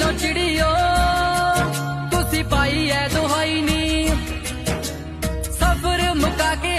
ਵੱਲੋਂ ਚਿੜੀਓ ਤੁਸੀਂ ਪਾਈ ਐ ਦੁਹਾਈ ਨੀ। ਸਫਰ ਮੁਕਾ ਕੇ